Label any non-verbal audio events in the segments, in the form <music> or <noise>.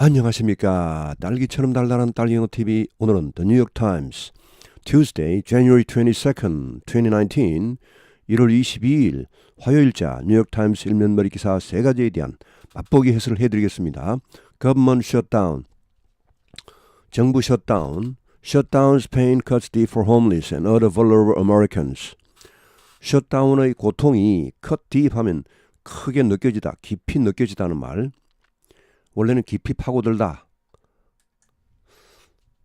안녕하십니까. 딸기처럼 달달한 딸기영어 TV 오늘은 The New York Times Tuesday, January 22nd, 2019 1월 22일 화요일자 뉴욕 타임스 일면 머리 기사 세 가지에 대한 맛보기 해설을 해드리겠습니다. Government shutdown, 정부 셧다운, shutdown's pain cuts deep for homeless and other vulnerable Americans. 셧다운의 고통이 cut deep 하면 크게 느껴지다, 깊이 느껴지다는 말. 원래는 깊이 파고들다.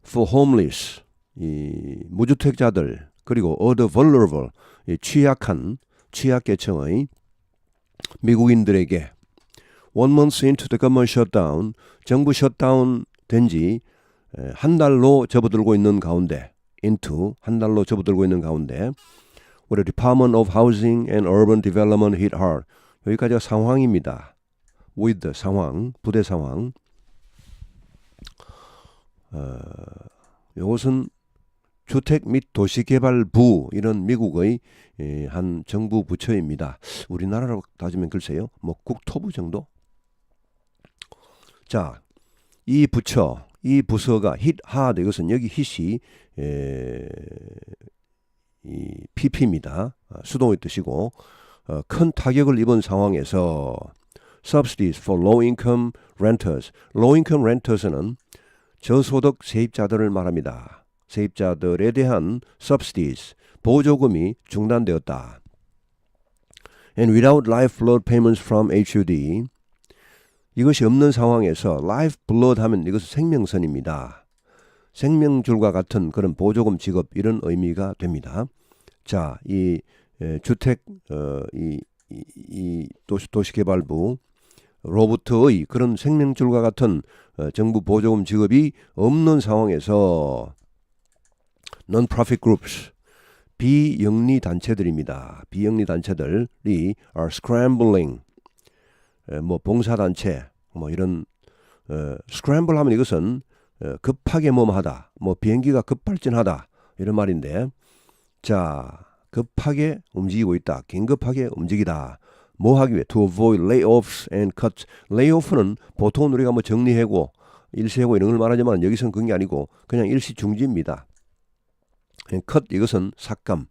For homeless, 이 무주택자들 그리고 other vulnerable, 이 취약한 취약계층의 미국인들에게 one month into the government shutdown, 정부 셧다운 된지 한 달로 접어들고 있는 가운데 into 한 달로 접어들고 있는 가운데 우리 Department of Housing and Urban Development hit hard 여기까지가 상황입니다. With 상황 부대 상황 어, 이것은 주택 및 도시개발부 이런 미국의 예, 한 정부 부처입니다. 우리나라로 따지면 글쎄요, 뭐 국토부 정도. 자, 이 부처, 이 부서가 hit hard 이것은 여기 hit이 에, 이 PP입니다. 수동의 뜻이고 어, 큰 타격을 입은 상황에서 subsidies for low income renters, low income renters는 저소득 세입자들을 말합니다. 세입자들에 대한 subsidies, 보조금이 중단되었다. And without life blood payments from HUD, 이것이 없는 상황에서 life blood 하면 이것은 생명선입니다. 생명줄과 같은 그런 보조금 지급 이런 의미가 됩니다. 자, 이 에, 주택 어, 이, 이, 이 도시 도시개발부 로부터의 그런 생명줄과 같은 어, 정부 보조금 지급이 없는 상황에서 non-profit groups 비영리 단체들입니다. 비영리 단체들이 are scrambling 에, 뭐 봉사 단체 뭐 이런 어, scramble 하면 이것은 어, 급하게 뭐하다 뭐 비행기가 급발진하다 이런 말인데 자 급하게 움직이고 있다 긴급하게 움직이다 뭐 하기 위해 to avoid layoffs and cuts layoff는 보통 우리가 뭐 정리하고 일시하고 이런 걸 말하지만 여기서는 그런 게 아니고 그냥 일시 중지입니다. 컷 이것은 삭감,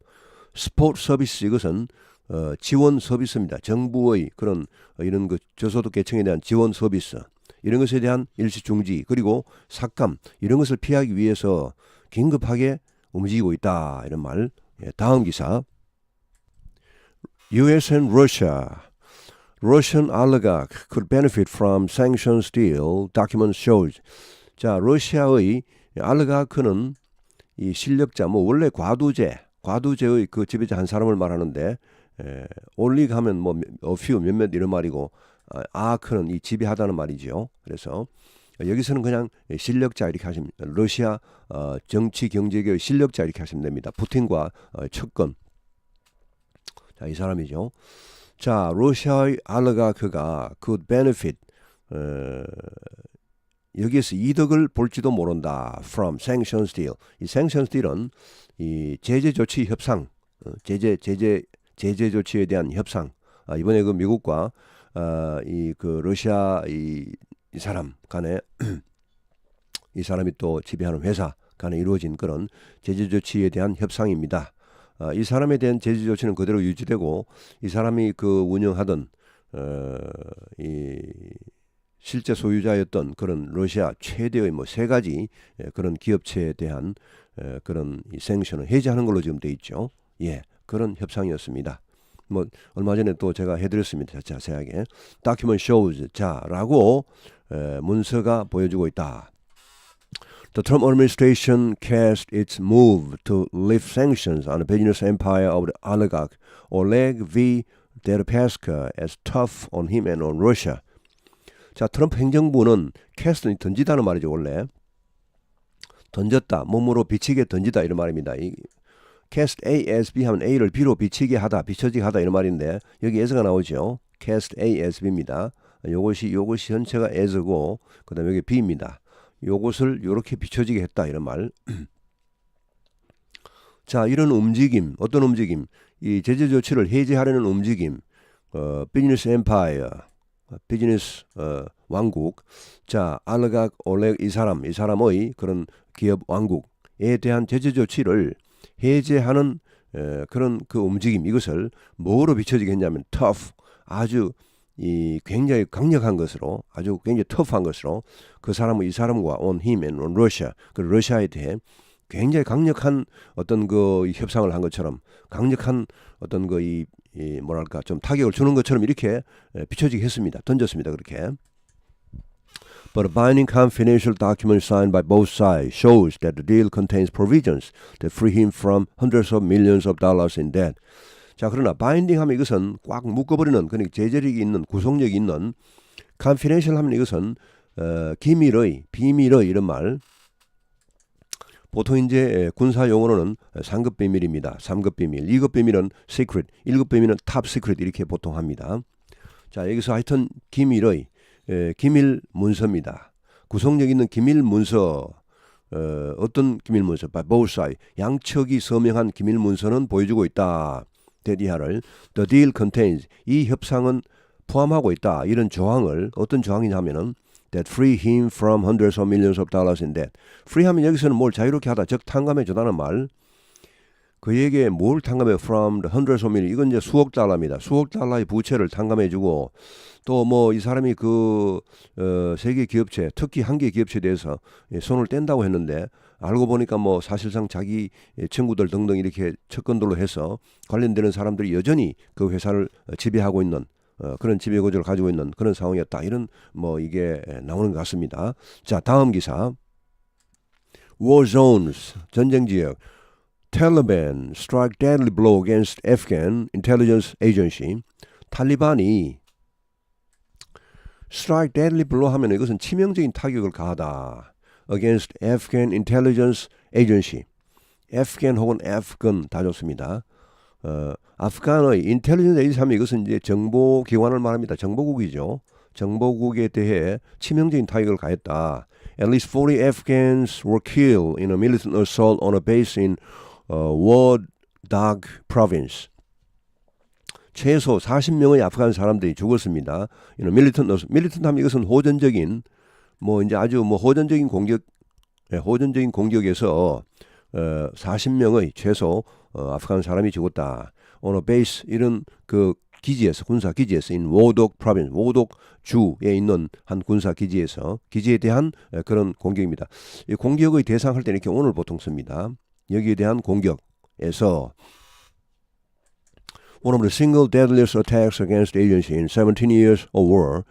스포츠 서비스 이것은 어, 지원 서비스입니다. 정부의 그런 어, 이런 그 저소득 계층에 대한 지원 서비스 이런 것에 대한 일시 중지 그리고 삭감 이런 것을 피하기 위해서 긴급하게 움직이고 있다 이런 말. 예, 다음 기사. U.S. and Russia. Russian oligarch could benefit from sanctions deal. Document shows. 자, 러시아의 알르가크는 이 실력자 뭐 원래 과두제 과두제의 그 지배자 한 사람을 말하는데 에, 올릭 하면 뭐 어퓨 몇몇 이런 말이고 아, 아크는 이 지배하다는 말이죠. 그래서 여기서는 그냥 실력자 이렇게 하시면 러시아 어, 정치 경제계의 실력자 이렇게 하시면 됩니다. 푸틴과 어, 척건 자, 이 사람이죠. 자, 러시아의 알르가크가 그 benefit 어, 여기에서 이득을 볼지도 모른다. From sanctions deal. 이 sanctions deal은 이 제재 조치 협상, 어, 제재 제재 제재 조치에 대한 협상. 아, 이번에 그 미국과 아, 이그 러시아 이, 이 사람 간에 <clears throat> 이 사람이 또 지배하는 회사 간에 이루어진 그런 제재 조치에 대한 협상입니다. 아, 이 사람에 대한 제재 조치는 그대로 유지되고 이 사람이 그 운영하던 어, 이 실제 소유자였던 그런 러시아 최대의 뭐 세 가지 예, 그런 기업체에 대한 에, 그런 이 생션을 해제하는 걸로 지금 돼 있죠. 예, 그런 협상이었습니다. 뭐 얼마 전에 또 제가 해드렸습니다. 자세하게 document 자라고 에, 문서가 보여주고 있다. The Trump administration cast its move to lift sanctions on the business empire of the oligarch Oleg V. Deripaska as tough on him and on Russia. 자, 트럼프 행정부는 캐스트니 던지다는 말이죠, 원래. 던졌다, 몸으로 비치게 던지다 이런 말입니다. 이 cast A as B 하면 A를 B로 비치게 하다, 비춰지게 하다 이런 말인데 여기 as가 나오죠. cast A as B입니다. 요것이 요것이 전체가 as고 그다음에 여기 B입니다. 요것을 이렇게 비춰지게 했다 이런 말. <clears throat> 자, 이런 움직임, 어떤 움직임? 이 제재 조치를 해제하려는 움직임, 어, 비즈니스 엠파이어, 비즈니스 어, 왕국. 자, 알르각 올렉 이 사람, 이 사람의 그런 기업 왕국에 대한 제재 조치를 해제하는 에, 그런 그 움직임 이것을 뭐로 비춰지겠냐면 tough 아주 이 굉장히 강력한 것으로 아주 굉장히 터프한 것으로 그 사람은 이 사람과 him and on Russia 그 러시아에 대해 굉장히 강력한 어떤 그 협상을 한 것처럼 강력한 어떤 그이 이 뭐랄까 좀 타격을 주는 것처럼 이렇게 에, 비춰지게 했습니다. 던졌습니다. 그렇게. But a binding confidential document signed by both sides shows that the deal contains provisions that free him from hundreds of millions of dollars in debt. 자, 그러나 바인딩 하면 이것은 꽉 묶어버리는, 그러니까 제재력이 있는, 구속력이 있는, confidential 하면 이것은, 어, 기밀의, 비밀의 이런 말. 보통 이제 군사 용어로는 3급 비밀입니다. 3급 비밀. 2급 비밀은 secret, 1급 비밀은 top secret 이렇게 보통 합니다. 자, 여기서 하여튼 기밀의 에, 기밀 문서입니다. 구속력 있는 기밀 문서 어, 어떤 기밀 문서? side 양측이 서명한 기밀 문서는 보여주고 있다. 대리하를 the deal contains 이 협상은 포함하고 있다. 이런 조항을 어떤 조항이냐면은 that free him from hundreds of millions of dollars in debt. free 하면 여기서는 뭘 자유롭게 하다, 즉 탕감해 주다는 말. 그에게 뭘 탕감해 from the hundreds of millions 이건 이제 수억 달러입니다. 수억 달러의 부채를 탕감해 주고 또 뭐 이 사람이 그 어, 세계 기업체 특히 한 개 기업체에 대해서 예, 손을 뗀다고 했는데 알고 보니까 뭐 사실상 자기 친구들 등등 이렇게 채권들로 해서 관련되는 사람들이 여전히 그 회사를 지배하고 있는 어, 그런 지배 구조를 가지고 있는 그런 상황이었다. 이런 뭐 이게 나오는 것 같습니다. 자, 다음 기사. War zones 전쟁 지역 Taliban strike deadly blow against Afghan intelligence agency. 탈리반이 strike deadly blow 하면 이것은 치명적인 타격을 가하다. against Afghan intelligence agency. Afghan 혹은 Afghan 다 좋습니다. 어, 아프간의 인텔리전스 에이전시 하면 이것은 이제 정보 기관을 말합니다. 정보국이죠. 정보국에 대해 치명적인 타격을 가했다. At least 40 Afghans were killed in a militant assault on a base in uh, Wardak province. 최소 40명의 아프간 사람들이 죽었습니다. 이는 밀리턴 밀리턴 하면 이것은 호전적인 뭐 이제 아주 뭐 호전적인 공격 예, 호전적인 공격에서 어, 40명의 최소 어, 아프간 사람이 죽었다. on a base 이런 그 기지에서 군사 기지에서 in 워독 프로빈스 워독 주에 있는 한 군사 기지에서 기지에 대한 에, 그런 공격입니다. 이 공격의 대상할 때는 이렇게 오늘 보통 씁니다. 여기에 대한 공격에서 one of the single deadliest attacks against agency in 17 years of war.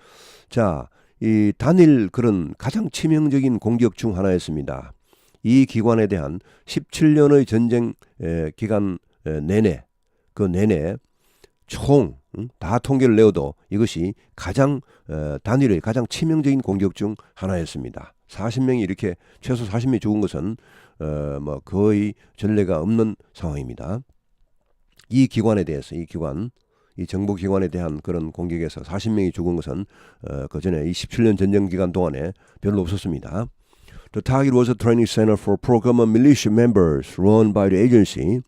자, 이 단일 그런 가장 치명적인 공격 중 하나였습니다. 이 기관에 대한 17년의 전쟁 에, 기간 에, 내내 그 내내 총 다 통계를 내어도 이것이 가장 어, 단일의 가장 치명적인 공격 중 하나였습니다. 40명이 이렇게 최소 40명이 죽은 것은 어, 뭐 거의 전례가 없는 상황입니다. 이 기관에 대해서 이 기관 이 정보 기관에 대한 그런 공격에서 40명이 죽은 것은 어, 그 전에 27년 전쟁 기간 동안에 별로 없었습니다. The target was a training center for pro-government militia members run by the agency.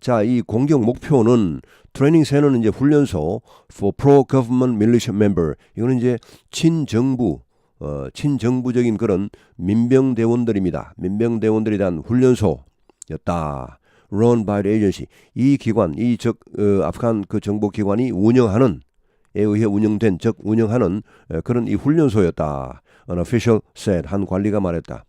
자, 이 공격 목표는 트레이닝 센터는 이제 훈련소 for pro-government militia member. 이거는 이제 친정부 어, 친정부적인 그런 민병대원들입니다. 민병대원들에 대한 훈련소였다. run by the agency. 이 기관, 이즉 어, 아프간 그 정보 기관이 운영하는 에 의해 운영된 즉 운영하는 어, 그런 이 훈련소였다. An official said 한 관리가 말했다.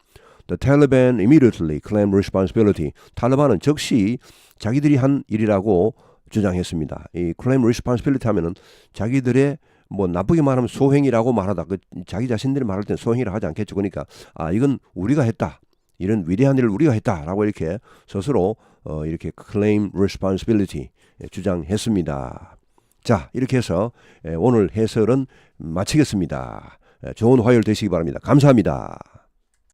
The Taliban immediately claimed responsibility. 탈레반은 즉시 자기들이 한 일이라고 주장했습니다. 이 claim responsibility 하면은 자기들의 뭐 나쁘게 말하면 소행이라고 말하다. 그 자기 자신들이 말할 때 소행이라 하지 않겠죠. 그러니까 아 이건 우리가 했다. 이런 위대한 일을 우리가 했다라고 이렇게 스스로 어, 이렇게 claim responsibility 주장했습니다. 자 이렇게 해서 오늘 해설은 마치겠습니다. 좋은 화요일 되시기 바랍니다. 감사합니다.